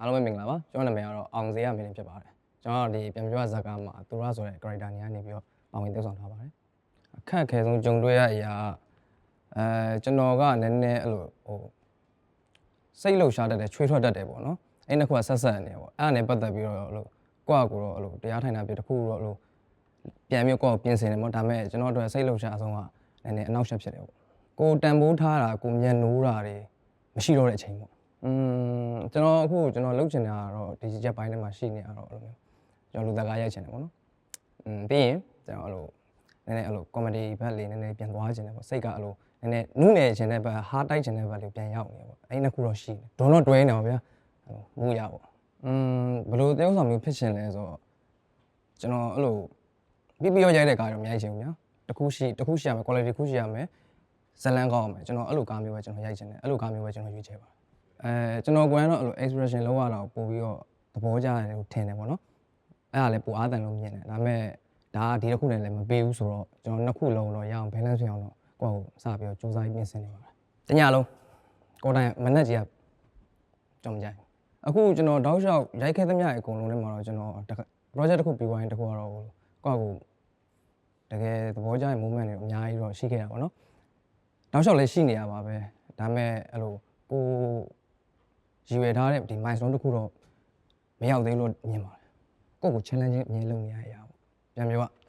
အားလုံးပဲမင်္ဂလာပါကျွန်တော်နာမည်ကတော့အောင်စေရမင်းဖြစ်ပါတယ်ကျွန်တော်ကဒီပြန်ပြောဇာတ်ကားမှာသူရဆိုတဲ့ character နေရာနေပြီးတော့ပါဝင်သရုပ်ဆောင်ထားပါတယ်အခက်အခဲဆုံးကြုံတွေ့ရအရာအဲကျွန်တော်ကနည်းနည်းအဲ့လိုဟိုစိတ်လှုပ်ရှားတတ်တယ်ချွေးထွက်တတ်တယ်ပေါ့နော်အဲ့နှစ်ခုကဆက်ဆက်နေပေါ့အဲ့ဒါနဲ့ပတ်သက်ပြီးတော့အဲ့လိုကိုယ့်အကူတော့အဲ့လိုတရားထိုင်တာပြတစ်ခုတော့အဲ့လိုပြန်ပြီးကိုယ့်ကိုပြင်ဆင်တယ်ပေါ့ဒါပေမဲ့ကျွန်တော်တို့စိတ်လှုပ်ရှားအဆုံးကနည်းနည်းအနောက်ရှက်ဖြစ်တယ်ပေါ့ကိုတန်ဖိုးထားတာကိုမျက်နှိုးတာတွေမရှိတော့တဲ့အချိန်ပေါ့ อืมကျွန်တော်အခုကျွန်တော်လုပ်ချင်တာကတော့ဒီချက်ပိုင်းထဲမှာရှိနေရတော့အဲ့လိုမျိုးကျွန်တော်လူသားကားရိုက်ချင်တယ်ပေါ့နော်อืมပြီးရင်ကျွန်တော်အဲ့လိုနည်းနည်းအဲ့လို comedy ဘက်လေးနည်းနည်းပြန်သွားချင်တယ်ပေါ့စိတ်ကအဲ့လိုနည်းနည်းနုနယ်ချင်တဲ့ဘက်ဟားတိုက်ချင်တဲ့ဘက်လေးပြန်ရောက်နေတယ်ပေါ့အဲ့ဒီနှစ်ခုတော့ရှိတယ်ဒုံတော့တွဲနေပါဗျာအဲ့လိုမူရပေါ့อืมဘယ်လိုသရုပ်ဆောင်မျိုးဖြစ်ချင်လဲဆိုတော့ကျွန်တော်အဲ့လိုပြီးပြီးတော့ရိုက်တဲ့ကားတော့မရိုက်ချင်ဘူးညာတစ်ခုရှိတစ်ခုရှိရမယ် quality တစ်ခုရှိရမယ်ဇလန်ကောင်းအောင်မယ်ကျွန်တော်အဲ့လိုကားမျိုးပဲကျွန်တော်ရိုက်ချင်တယ်အဲ့လိုကားမျိုးပဲကျွန်တော်ရွေးချယ်ပါတယ် အဲကျွန်တော်ကိုယ်ကတော့အဲ့လို expression လောက်ရတော့ပို့ပြီးတော့သဘောကျတယ်လို့ထင်တယ်ပေါ့နော်အဲ့ဒါလည်းပိုအားတန်လို့မြင်တယ်ဒါပေမဲ့ဒါကဒီတစ်ခုနဲ့လည်းမပေးဘူးဆိုတော့ကျွန်တော်နှစ်ခုလုံးတော့ရအောင် balance ဖြစ်အောင်တော့ကိုယ့်ကိုစပြီးတော့စူးစမ်းပြင်ဆင်နေပါတယ်တညလုံးကိုယ်တိုင်မနဲ့ကြီးကကြောင်ကြိုင်အခုကျွန်တော်တောက်လျှောက်ရိုက်ခဲ့သမျှအကုန်လုံးထဲမှာတော့ကျွန်တော်တစ်ခါ project တစ်ခုပြီးသွားရင်တစ်ခုကတော့ကိုယ့်ကိုတကယ်သဘောကျတဲ့ moment တွေအများကြီးတော့ရှိခဲ့တာပေါ့နော်တောက်လျှောက်လည်းရှိနေရပါပဲဒါပေမဲ့အဲ့လိုကိုယ် ရည်ရွယ်ထားတဲ့ဒီ milestone တစ်ခုတော့မရောက်သေးလို့မြင်ပါတယ်ကိုယ့်ကို challenge အမြင်လုပ်နေရရအောင်ပြန်ပြောက